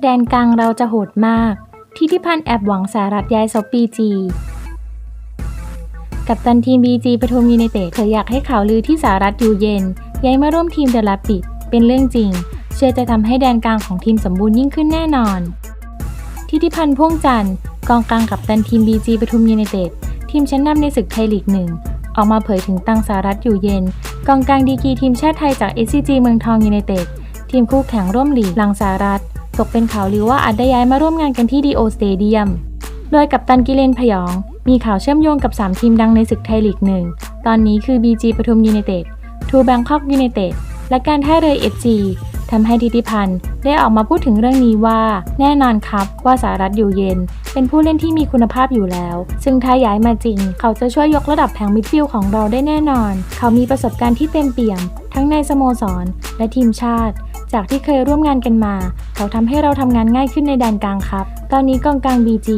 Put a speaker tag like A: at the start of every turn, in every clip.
A: แดนกลางเราจะโหดมาก ทิติพันธ์แอบหวังสารัฐย้ายซบปีจีกับตันทีมบีจีปทุมยูไนเต็ดเธออยากให้ข่าวลือที่สารัฐอยู่เย็น ย้ายมาร่วมทีมเดลับปิด เป็นเรื่องจริง เชื่อจะทำให้แดนกลางของทีมสมบูรณ์ยิ่งขึ้นแน่นอน ทิติพันธ์พ่วงจันทร์กองกลางกับตันทีมบีจีปทุมยูไนเต็ดทีมชั้นนำในศึกไทยลีกหนึ่ง ออกมาเผยถึงตังสารัฐอยู่เย็น กองกลางดีกีทีมชาติไทยจาก SCG เมืองทองยูไนเต็ดทีมคู่แข่งร่วมหลีกลังสารัฐตกเป็นข่าวลือว่าอาจได้ย้ายมาร่วมงานกันที่ดีโอสเตเดียม โดยกัปตันกิเลนพยอง มีข่าวเชื่อมโยงกับ 3 ทีมดังในศึกไทยลีกหนึ่งตอนนี้คือ BG ปทุมยูไนเต็ดทูแบงคอกยูไนเต็ดและการท่าเรือ FG ทำให้ทิติพันธ์ได้ออกมาพูดถึงเรื่องนี้ว่า แน่นอนครับว่าสารัฐอยู่เย็น เป็นผู้เล่นที่มีคุณภาพอยู่แล้ว ซึ่งถ้าย้ายมาจริง เขาจะช่วยยกระดับแผงมิดฟิลด์ของเราได้แน่นอน เขามีประสบการณ์ที่เต็มเปี่ยม ทั้งในสโมสร และทีมชาติ จากที่เคยร่วมงานกันมา เขาทำให้เราทำงานง่ายขึ้นในแดนกลางครับ ตอนนี้กองกลาง BG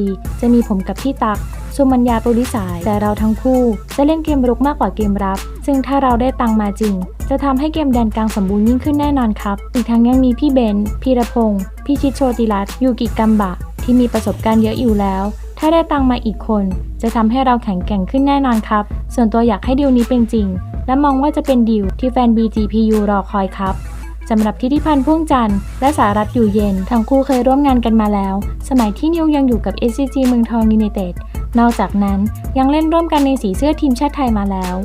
A: จะมีผมกับพี่ตักสุมัญญาปุริสายแต่เราทั้งคู่ จะเล่นเกมรุกมากกว่าเกมรับ ซึ่งถ้าเราได้ตังมาจริง จะทำให้เกมแดนกลางสมบูรณ์ยิ่งขึ้นแน่นอนครับ อีกทั้งยังมีพี่เบนซ์พีรพงศ์พี่ชิดโชติรัตน์ยูกิกัมบะ ที่มีประสบการณ์เยอะอยู่แล้ว ถ้าได้ตังมาอีกคน จะทำให้เราแข็งแกร่งขึ้นแน่นอนครับ ส่วนตัวอยากให้ดีลนี้เป็นจริง และมองว่าจะเป็นดีลที่แฟน BGPU รอคอยครับสำหรับทิติพันธ์พ่วงจันทร์และสารัตอยู่เย็น ทั้งคู่เคยร่วมงานกันมาแล้ว สมัยที่นิวยังอยู่กับ SCG เมืองทองยูไนเต็ดนอกจากนั้นยังเล่นร่วมกันในสีเสื้อทีมชาติไทยมาแล้ว